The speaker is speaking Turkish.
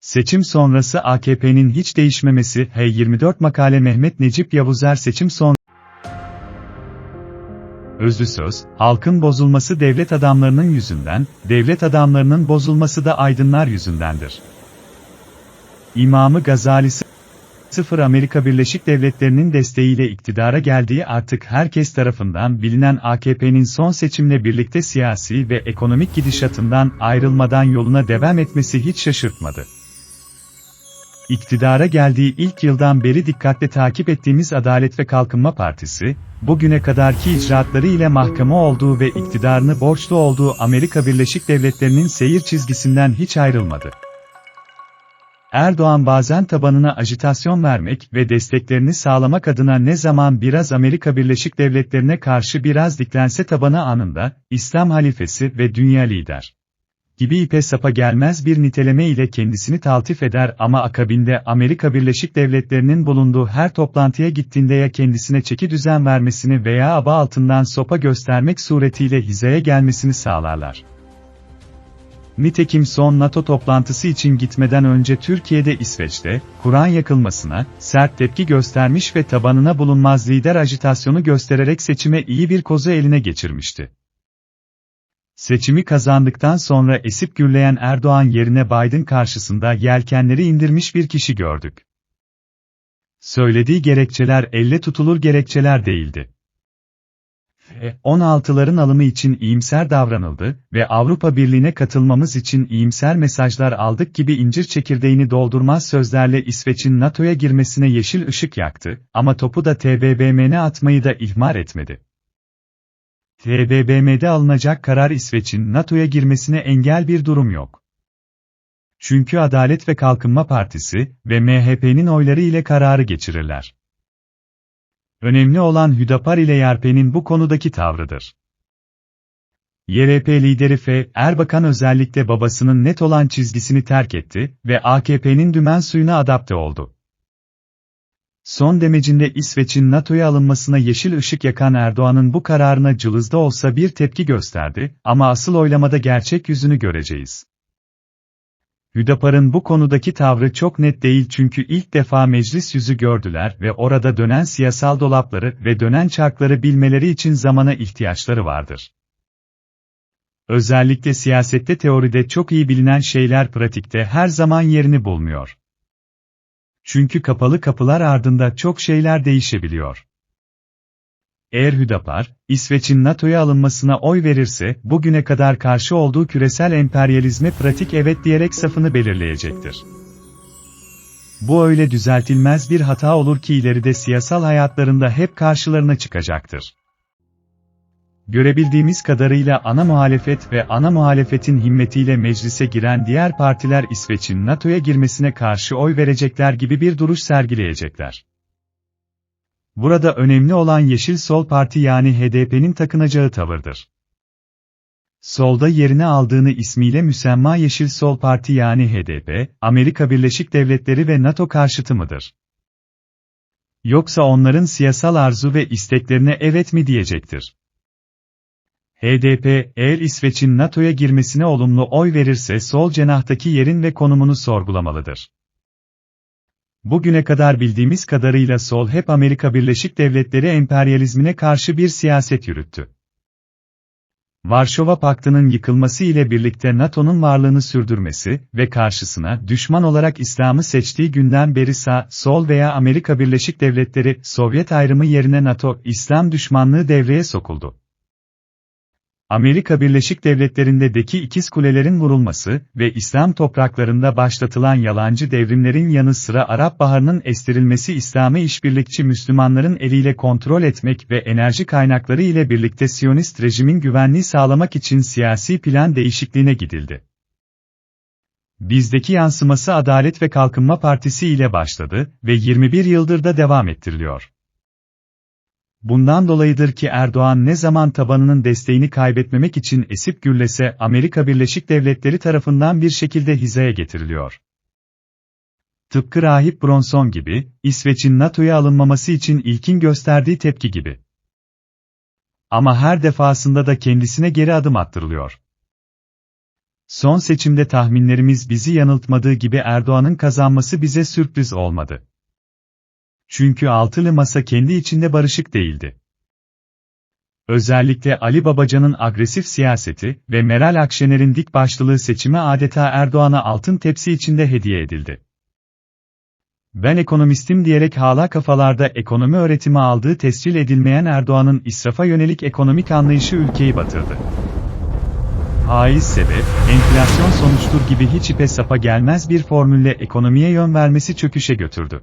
Seçim sonrası AKP'nin hiç değişmemesi H24 makale Mehmet Necip Yavuzer seçim son Özlü söz, halkın bozulması devlet adamlarının yüzünden, devlet adamlarının bozulması da aydınlar yüzündendir. İmamı Gazalisi Sıfır Amerika Birleşik Devletleri'nin desteğiyle iktidara geldiği artık herkes tarafından bilinen AKP'nin son seçimle birlikte siyasi ve ekonomik gidişatından ayrılmadan yoluna devam etmesi hiç şaşırtmadı. İktidara geldiği ilk yıldan beri dikkatle takip ettiğimiz Adalet ve Kalkınma Partisi, bugüne kadarki icraatları ile mahkeme olduğu ve iktidarını borçlu olduğu Amerika Birleşik Devletleri'nin seyir çizgisinden hiç ayrılmadı. Erdoğan bazen tabanına ajitasyon vermek ve desteklerini sağlamak adına ne zaman biraz Amerika Birleşik Devletleri'ne karşı biraz diklense tabanı anında, İslam halifesi ve dünya lider gibi ipe sapa gelmez bir niteleme ile kendisini taltif eder ama akabinde Amerika Birleşik Devletleri'nin bulunduğu her toplantıya gittiğinde ya kendisine çeki düzen vermesini veya aba altından sopa göstermek suretiyle hizaya gelmesini sağlarlar. Nitekim son NATO toplantısı için gitmeden önce Türkiye'de İsveç'te, Kur'an yakılmasına, sert tepki göstermiş ve tabanına bulunmaz lider ajitasyonu göstererek seçime iyi bir kozu eline geçirmişti. Seçimi kazandıktan sonra esip gürleyen Erdoğan yerine Biden karşısında yelkenleri indirmiş bir kişi gördük. Söylediği gerekçeler elle tutulur gerekçeler değildi. F-16'ların alımı için iyimser davranıldı ve Avrupa Birliği'ne katılmamız için iyimser mesajlar aldık gibi incir çekirdeğini doldurmaz sözlerle İsveç'in NATO'ya girmesine yeşil ışık yaktı ama topu da TBMM'ne atmayı da ihmal etmedi. TBMM'de alınacak karar İsveç'in NATO'ya girmesine engel bir durum yok. Çünkü Adalet ve Kalkınma Partisi ve MHP'nin oyları ile kararı geçirirler. Önemli olan Hüdapar ile YRP'nin bu konudaki tavrıdır. YRP lideri F. Erbakan özellikle babasının net olan çizgisini terk etti ve AKP'nin dümen suyuna adapte oldu. Son demecinde İsveç'in NATO'ya alınmasına yeşil ışık yakan Erdoğan'ın bu kararına cılızda olsa bir tepki gösterdi ama asıl oylamada gerçek yüzünü göreceğiz. Hüdapar'ın bu konudaki tavrı çok net değil çünkü ilk defa meclis yüzü gördüler ve orada dönen siyasal dolapları ve dönen çarkları bilmeleri için zamana ihtiyaçları vardır. Özellikle siyasette teoride çok iyi bilinen şeyler pratikte her zaman yerini bulmuyor. Çünkü kapalı kapılar ardında çok şeyler değişebiliyor. Eğer Hüdapar, İsveç'in NATO'ya alınmasına oy verirse, bugüne kadar karşı olduğu küresel emperyalizme pratik evet diyerek safını belirleyecektir. Bu öyle düzeltilmez bir hata olur ki ileride siyasal hayatlarında hep karşılarına çıkacaktır. Görebildiğimiz kadarıyla ana muhalefet ve ana muhalefetin himmetiyle meclise giren diğer partiler İsveç'in NATO'ya girmesine karşı oy verecekler gibi bir duruş sergileyecekler. Burada önemli olan Yeşil Sol Parti yani HDP'nin takınacağı tavırdır. Solda yerini aldığını ismiyle müsemma Yeşil Sol Parti yani HDP, Amerika Birleşik Devletleri ve NATO karşıtı mıdır? Yoksa onların siyasal arzu ve isteklerine evet mi diyecektir? HDP, eğer İsveç'in NATO'ya girmesine olumlu oy verirse sol cenahtaki yerin ve konumunu sorgulamalıdır. Bugüne kadar bildiğimiz kadarıyla sol hep Amerika Birleşik Devletleri emperyalizmine karşı bir siyaset yürüttü. Varşova Paktı'nın yıkılması ile birlikte NATO'nun varlığını sürdürmesi ve karşısına düşman olarak İslam'ı seçtiği günden beri sağ, sol veya Amerika Birleşik Devletleri, Sovyet ayrımı yerine NATO, İslam düşmanlığı devreye sokuldu. Amerika Birleşik Devletleri'ndeki ikiz kulelerin vurulması ve İslam topraklarında başlatılan yalancı devrimlerin yanı sıra Arap Baharı'nın estirilmesi İslam'ı işbirlikçi Müslümanların eliyle kontrol etmek ve enerji kaynakları ile birlikte Siyonist rejimin güvenliği sağlamak için siyasi plan değişikliğine gidildi. Bizdeki yansıması Adalet ve Kalkınma Partisi ile başladı ve 21 yıldır da devam ettiriliyor. Bundan dolayıdır ki Erdoğan ne zaman tabanının desteğini kaybetmemek için esip gürlese Amerika Birleşik Devletleri tarafından bir şekilde hizaya getiriliyor. Tıpkı Rahip Bronson gibi, İsveç'in NATO'ya alınmaması için ilkin gösterdiği tepki gibi. Ama her defasında da kendisine geri adım attırılıyor. Son seçimde tahminlerimiz bizi yanıltmadığı gibi Erdoğan'ın kazanması bize sürpriz olmadı. Çünkü altılı masa kendi içinde barışık değildi. Özellikle Ali Babacan'ın agresif siyaseti ve Meral Akşener'in dik başlılığı seçime adeta Erdoğan'a altın tepsi içinde hediye edildi. Ben ekonomistim diyerek hala kafalarda ekonomi öğretimi aldığı tescil edilmeyen Erdoğan'ın israfa yönelik ekonomik anlayışı ülkeyi batırdı. Faiz sebep, enflasyon sonuçtur gibi hiç ipe sapa gelmez bir formülle ekonomiye yön vermesi çöküşe götürdü.